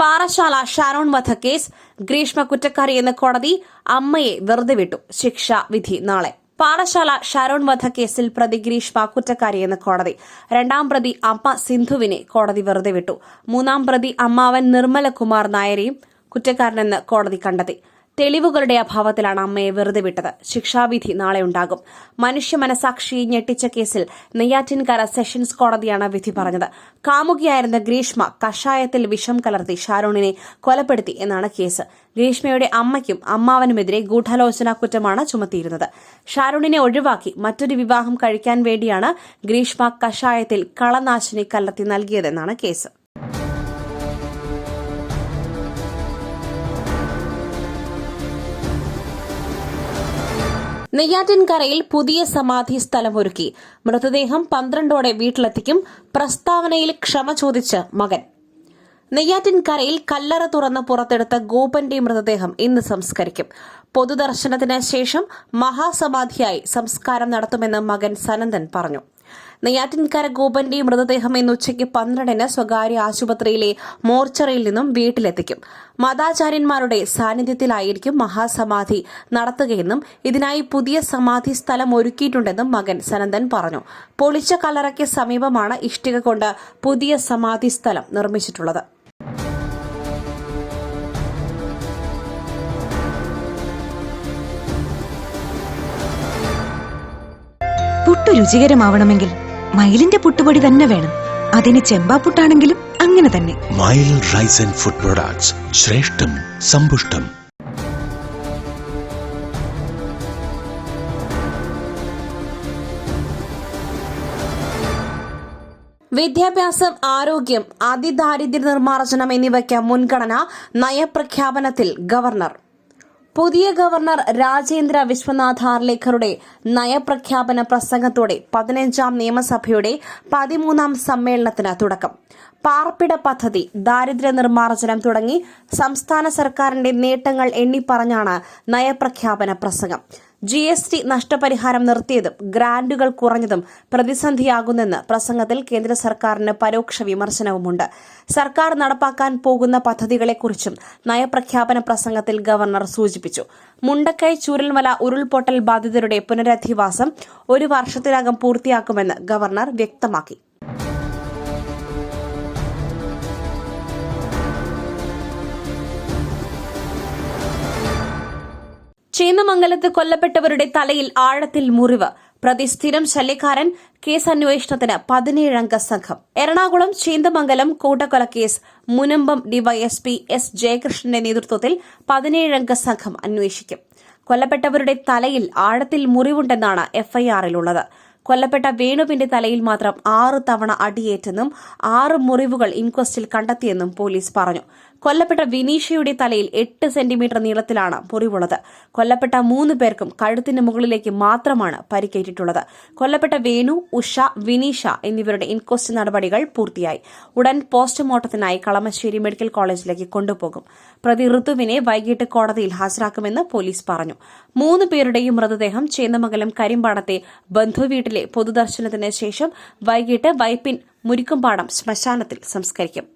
Parassala Sharon വധക്കേസ് Greeshma കുറ്റക്കാരി എന്ന കോടതി അമ്മയെ വെറുതെ വിട്ടു. ശിക്ഷ വിധി നാളെ. പാറശാല ഷാരോൺ വധക്കേസിൽ പ്രതി ഗ്രീഷ്മ കുറ്റക്കാരി എന്ന കോടതി. രണ്ടാം പ്രതി അമ്മ സിന്ധുവിനെ കോടതി വെറുതെ വിട്ടു. മൂന്നാം പ്രതി അമ്മാവൻ നിർമ്മലകുമാർ നായരെയും കുറ്റക്കാരനെന്ന് കോടതി കണ്ടെത്തി. തെളിവുകളുടെ അഭാവത്തിലാണ് അമ്മയെ വെറുതെ വിട്ടത്. ശിക്ഷാവിധി നാളെ ഉണ്ടാകും. മനുഷ്യ മനസാക്ഷിയെ ഞെട്ടിച്ച കേസിൽ നെയ്യാറ്റിൻകര സെഷൻസ് കോടതിയാണ് വിധി പറഞ്ഞത്. കാമുകിയായിരുന്ന ഗ്രീഷ്മ കഷായത്തിൽ വിഷം കലർത്തി ഷാരോണിനെ കൊലപ്പെടുത്തി എന്നാണ് കേസ്. ഗ്രീഷ്മയുടെ അമ്മയ്ക്കും അമ്മാവനുമെതിരെ ഗൂഢാലോചന കുറ്റമാണ് ചുമത്തിയിരുന്നത്. ഷാരോണിനെ ഒഴിവാക്കി മറ്റൊരു വിവാഹം കഴിക്കാൻ വേണ്ടിയാണ് ഗ്രീഷ്മ കഷായത്തിൽ കളനാശിനി കലർത്തി നൽകിയതെന്നാണ് കേസ്. നെയ്യാറ്റിൻകരയിൽ പുതിയ സമാധി സ്ഥലമൊരുക്കി. മൃതദേഹം പന്ത്രണ്ടോടെ വീട്ടിലെത്തിക്കും പ്രസ്താവനയിൽ ക്ഷമ ചോദിച്ച് മകൻ. നെയ്യാറ്റിൻകരയിൽ കല്ലറ തുറന്ന് പുറത്തെടുത്ത ഗോപന്റെ മൃതദേഹം ഇന്ന് സംസ്കരിക്കും. പൊതുദർശനത്തിന് ശേഷം മഹാസമാധിയായി സംസ്കാരം നടത്തുമെന്ന് മകൻ സനന്ദൻ പറഞ്ഞു. നെയ്യാറ്റിൻകര ഗോപന്റെ മൃതദേഹം ഇന്ന് ഉച്ചയ്ക്ക് പന്ത്രണ്ടിന് സ്വകാര്യ ആശുപത്രിയിലെ മോർച്ചറിയിൽ നിന്നും വീട്ടിലെത്തിക്കും. മതാചാര്യന്മാരുടെ സാന്നിധ്യത്തിലായിരിക്കും മഹാസമാധി നടത്തുകയെന്നും ഇതിനായി പുതിയ സമാധി സ്ഥലം ഒരുക്കിയിട്ടുണ്ടെന്നും മകൻ സനന്ദൻ പറഞ്ഞു. പൊളിച്ച കല്ലറയ്ക്ക് സമീപമാണ് ഇഷ്ടിക കൊണ്ട് പുതിയ സമാധി സ്ഥലം നിർമ്മിച്ചിട്ടുള്ളത്. രുചികരമാവണമെങ്കിൽ മയിലിന്റെ പുട്ടുപൊടി തന്നെ വേണം. അതിന് ചെമ്പാപ്പുട്ടാണെങ്കിലും അങ്ങനെ തന്നെ. മയിൽ റൈസ് ആൻഡ് ഫുഡ് പ്രൊഡക്ട്സ് ശ്രേഷ്ഠം സമ്പുഷ്ടം. വിദ്യാഭ്യാസം ആരോഗ്യം അതിദാരിദ്ര്യ നിർമ്മാർജനം എന്നിവയ്ക്ക് മുൻഗണന നയപ്രഖ്യാപനത്തിൽ ഗവർണർ. പുതിയ ഗവർണർ രാജേന്ദ്ര വിശ്വനാഥ് ആർലേക്കറുടെ നയപ്രഖ്യാപന പ്രസംഗത്തോടെ പതിനഞ്ചാം നിയമസഭയുടെ പതിമൂന്നാം സമ്മേളനത്തിന് തുടക്കം. പാർപ്പിട പദ്ധതി ദാരിദ്ര്യ നിർമ്മാർജനം തുടങ്ങി സംസ്ഥാന സർക്കാരിന്റെ നേട്ടങ്ങൾ എണ്ണിപ്പറഞ്ഞാണ് നയപ്രഖ്യാപന പ്രസംഗം. ജി എസ് ടി നഷ്ടപരിഹാരം നിർത്തിയതും ഗ്രാന്റുകൾ കുറഞ്ഞതും പ്രതിസന്ധിയാകുന്നെന്ന് പ്രസംഗത്തിൽ കേന്ദ്ര സർക്കാരിന് പരോക്ഷ വിമർശനവുമുണ്ട്. സർക്കാർ നടപ്പാക്കാൻ പോകുന്ന പദ്ധതികളെക്കുറിച്ചും നയപ്രഖ്യാപന പ്രസംഗത്തിൽ ഗവർണർ സൂചിപ്പിച്ചു. മുണ്ടക്കൈ ചൂരൽമല ഉരുൾപൊട്ടൽ ബാധിതരുടെ പുനരധിവാസം ഒരു വർഷത്തിനകം പൂർത്തിയാക്കുമെന്ന് ഗവർണർ വ്യക്തമാക്കി. ചേന്നമംഗലത്ത് കൊല്ലപ്പെട്ടവരുടെ തലയിൽ ആഴത്തിൽ മുറിവ്. പ്രതി സ്ഥിരം ശല്യക്കാരൻ. കേസ് അന്വേഷണത്തിന് പതിനേഴംഗ സംഘം. എറണാകുളം ചേന്തമംഗലം കൂട്ടക്കൊലക്കേസ് മുനമ്പം ഡിവൈഎസ്പി എസ് ജയകൃഷ്ണന്റെ നേതൃത്വത്തിൽ പതിനേഴംഗ സംഘം അന്വേഷിക്കും. കൊല്ലപ്പെട്ടവരുടെ തലയിൽ ആഴത്തിൽ മുറിവുണ്ടെന്നാണ് എഫ്ഐആറിലുള്ളത്. കൊല്ലപ്പെട്ട വേണുവിന്റെ തലയിൽ മാത്രം ആറ് തവണ അടിയേറ്റെന്നും ആറ് മുറിവുകൾ ഇൻക്വസ്റ്റിൽ കണ്ടെത്തിയെന്നും പോലീസ് പറഞ്ഞു. കൊല്ലപ്പെട്ട വിനീഷയുടെ തലയിൽ എട്ട് സെന്റിമീറ്റർ നീളത്തിലാണ് മുറിവുള്ളത് കൊല്ലപ്പെട്ട മൂന്ന് പേർക്കും കഴുത്തിന് മുകളിലേക്ക് മാത്രമാണ് പരിക്കേറ്റിട്ടുള്ളത്. കൊല്ലപ്പെട്ട വേണു ഉഷ വിനീഷ എന്നിവരുടെ ഇൻക്വസ്റ്റ് നടപടികൾ പൂർത്തിയായി. ഉടൻ പോസ്റ്റ്മോർട്ടത്തിനായി കളമശ്ശേരി മെഡിക്കൽ കോളേജിലേക്ക് കൊണ്ടുപോകും. പ്രതി ഋതുവിനെ വൈകിട്ട് കോടതിയിൽ ഹാജരാക്കുമെന്ന് പോലീസ് പറഞ്ഞു. മൂന്ന് പേരുടെയും മൃതദേഹം ചേന്നമംഗലം കരിമ്പാടത്തെ ബന്ധുവീട്ടിലെ പൊതുദർശനത്തിന് ശേഷം വൈകിട്ട് വൈപ്പിൻ മുരിക്കുംപാടം ശ്മശാനത്തിൽ സംസ്കരിക്കും.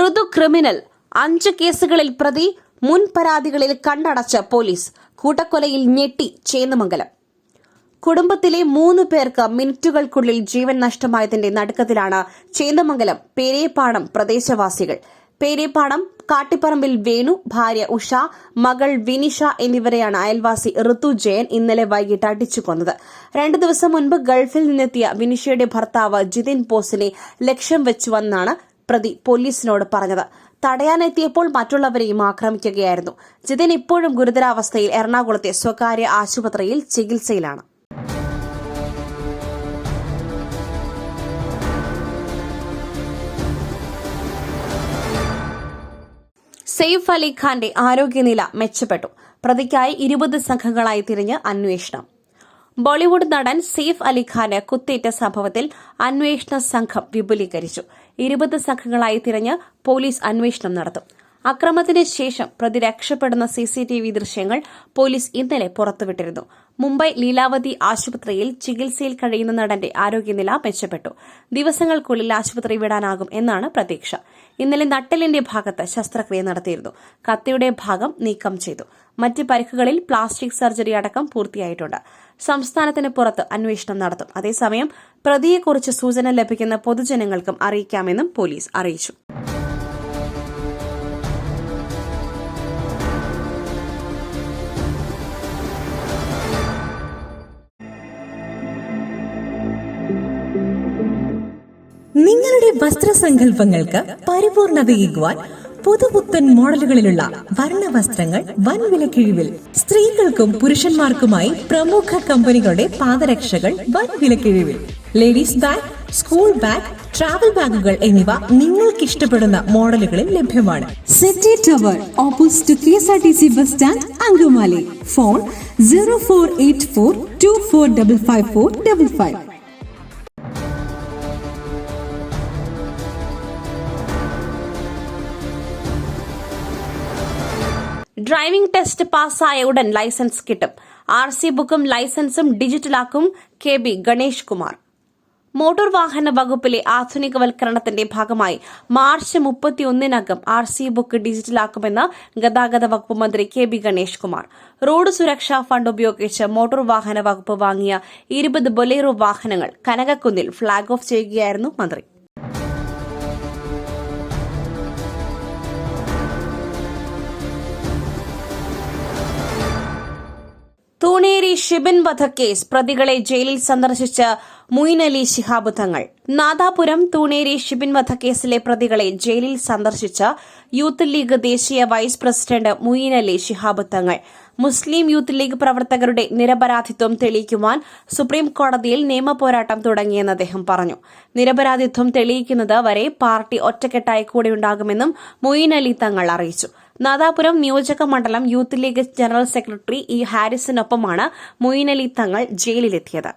Rithu criminal അഞ്ച് കേസുകളിൽ പ്രതി മുൻ പരാതികളിൽ കണ്ടടച്ച പോലീസ് കൂട്ടക്കൊലയിൽ ഞെട്ടി ചേന്നമംഗലം. കുടുംബത്തിലെ മൂന്ന് പേർക്ക് മിനിറ്റുകൾക്കുള്ളിൽ ജീവൻ നഷ്ടമായതിന്റെ നടുക്കത്തിലാണ് ചേന്ദമംഗലം പേരേപ്പാടം പ്രദേശവാസികൾ. പേരേപ്പാടം കാട്ടിപ്പറമ്പിൽ വേണു ഭാര്യ ഉഷ മകൾ വിനിഷ എന്നിവരെയാണ് അയൽവാസി ഋതു ജയൻ ഇന്നലെ വൈകിട്ട് അടിച്ചു കൊന്നത്. രണ്ടു ദിവസം മുൻപ് ഗൾഫിൽ നിന്നെത്തിയ വിനിഷയുടെ ഭർത്താവ് ജിതിൻ പോസിനെ ലക്ഷ്യം വെച്ചുവെന്നാണ് പ്രതി പോലീസിനോട് പറഞ്ഞത്. തടയാനെത്തിയപ്പോൾ മറ്റുള്ളവരെയും ആക്രമിക്കുകയായിരുന്നു. ജിതിൻ ഇപ്പോഴും ഗുരുതരാവസ്ഥയിൽ എറണാകുളത്തെ സ്വകാര്യ ആശുപത്രിയിൽ ചികിത്സയിലാണ്. സെയ്ഫ് അലി ഖാന്റെ ആരോഗ്യനില മെച്ചപ്പെട്ടു. പ്രതിക്കായി ഇരുപത് സംഘങ്ങളായി തിരിഞ്ഞ് അന്വേഷണം. ബോളിവുഡ് നടൻ സെയ്ഫ് അലി ഖാന് കുത്തേറ്റ സംഭവത്തിൽ അന്വേഷണ സംഘം വിപുലീകരിച്ചു. ഇരുപത് സംഘങ്ങളായി തിരഞ്ഞ് പോലീസ് അന്വേഷണം നടത്തും. അക്രമത്തിന് ശേഷം പ്രതി രക്ഷപ്പെടുന്ന സിസിടിവി ദൃശ്യങ്ങൾ പോലീസ് ഇന്നലെ പുറത്തുവിട്ടിരുന്നു. മുംബൈ ലീലാവതി ആശുപത്രിയിൽ ചികിത്സയിൽ കഴിയുന്ന നടന്റെ ആരോഗ്യനില മെച്ചപ്പെട്ടു. ദിവസങ്ങൾക്കുള്ളിൽ ആശുപത്രി വിടാനാകും എന്നാണ് പ്രതീക്ഷ. ഇന്നലെ നട്ടലിന്റെ ഭാഗത്ത് ശസ്ത്രക്രിയ നടത്തിയിരുന്നു. കത്തിയുടെ ഭാഗം നീക്കം ചെയ്തു. മറ്റ് പരിക്കുകളിൽ പ്ലാസ്റ്റിക് സർജറി അടക്കം പൂർത്തിയായിട്ടുണ്ട്. സംസ്ഥാനത്തിന് പുറത്ത് അന്വേഷണം നടത്തും. അതേസമയം പ്രതിയെക്കുറിച്ച് സൂചന ലഭിക്കുന്ന പൊതുജനങ്ങൾക്കും അറിയിക്കാമെന്നും പോലീസ് അറിയിച്ചു. നിങ്ങളുടെ വസ്ത്രസങ്കല്പങ്ങൾക്ക് പരിപൂർണതയേകുവാൻ പുതുപുത്തൻ മോഡലുകളിലുള്ള വർണ വസ്ത്രങ്ങൾ വൻ വിലക്കിഴിവിൽ സ്ത്രീകൾക്കും പുരുഷന്മാർക്കുമായി പ്രമുഖ കമ്പനികളുടെ പാദരക്ഷകൾ വൻ വിലക്കിഴിവിൽ ladies bag school bag travel ബാഗുകൾ എന്നിവ നിങ്ങൾക്ക് ഇഷ്ടപ്പെടുന്ന മോഡലുകളിൽ ലഭ്യമാണ്. City tower opposite K S R T C bus stand Angamaly. Phone zero four eight four two four double five four double five. Driving test പാസ്സായ ഉടൻ ലൈസൻസ് കിട്ടും R C ബുക്കും ലൈസൻസും ഡിജിറ്റലാക്കും K B Ganesh Kumar motor വാഹന വകുപ്പിലെ ആധുനികവൽക്കരണത്തിന്റെ ഭാഗമായി March മുപ്പത്തിയൊന്നിനകം ആർ സി ബുക്ക് ഡിജിറ്റലാക്കുമെന്ന് ഗതാഗത വകുപ്പ് മന്ത്രി K B Ganesh Kumar. Road സുരക്ഷാ ഫണ്ട് ഉപയോഗിച്ച് മോട്ടോർ വാഹന വകുപ്പ് വാങ്ങിയ ഇരുപത് ബൊലേറോ വാഹനങ്ങൾ കനകക്കുന്നിൽ ഫ്ളാഗ് ഓഫ് ചെയ്യുകയായിരുന്നു മന്ത്രി. തൂണേരി ഷിബിൻ വധക്കേസ് പ്രതികളെ ജയിലിൽ സന്ദർശിച്ച മുയിൻ അലി ശിഹാബ് തങ്ങൾ. നാദാപുരം തൂണേരി ഷിബിൻ വധക്കേസിലെ പ്രതികളെ ജയിലിൽ സന്ദർശിച്ച യൂത്ത് ലീഗ് ദേശീയ vice president Muin Ali Shihab Thangal. Muslim youth league പ്രവർത്തകരുടെ നിരപരാധിത്വം തെളിയിക്കുവാൻ സുപ്രീം കോടതിയിൽ നിയമപോരാട്ടം തുടങ്ങിയെന്ന് അദ്ദേഹം പറഞ്ഞു. നിരപരാധിത്വം തെളിയിക്കുന്നത് വരെ പാർട്ടി ഒറ്റക്കെട്ടായി കൂടെയുണ്ടാകുമെന്നും മൊയ്ൻ അലി തങ്ങൾ അറിയിച്ചു. നാദാപുരം നിയോജക മണ്ഡലം youth league general secretary E ഹാരിസിനൊപ്പമാണ് Moin Ali Thangal ജയിലിലെത്തിയത്.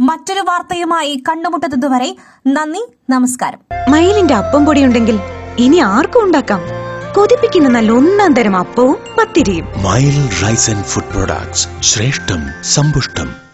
മറ്റൊരു വാർത്തയുമായി കണ്ടുമുട്ടുന്നതുവരെ നന്ദി നമസ്കാരം. മയിലിന്റെ അപ്പം പൊടി ഉണ്ടെങ്കിൽ ഇനി ആർക്കും ഉണ്ടാക്കാം? കൊതിപ്പിക്കുന്ന നല്ല ഒന്നാം തരം അപ്പവും പത്തിരിയും. മയിൽ റൈസ് ആൻഡ് ഫുഡ് പ്രോഡക്ട്സ് ശ്രേഷ്ഠം സമ്പുഷ്ടം.